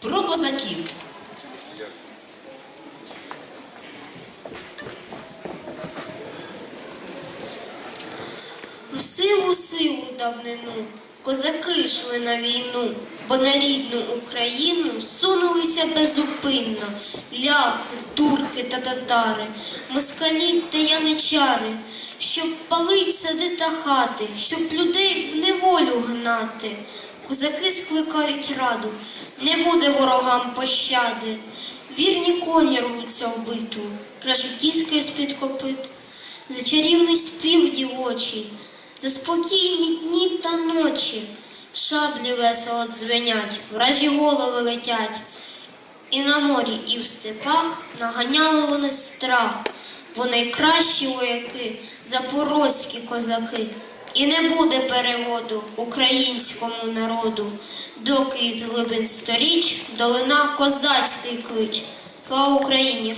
Про козаків. В сиву сиву давнину козаки йшли на війну, бо на рідну Україну сунулися безупинно ляхи, турки та татари, москалі та яничари, щоб палить сади та хати, щоб людей в неволю гнати. Козаки скликають раду, не буде ворогам пощади. Вірні коні рвуться в битву, крашуть іскри з-під копит за чарівний спів дівочий, за спокійні дні та ночі, шаблі весело дзвенять, вражі голови летять. І на морі, і в степах наганяли вони страх, бо найкращі вояки запорозькі козаки. І не буде переводу українському народу, доки з глибин сторіч долина козацький клич. Слава Україні!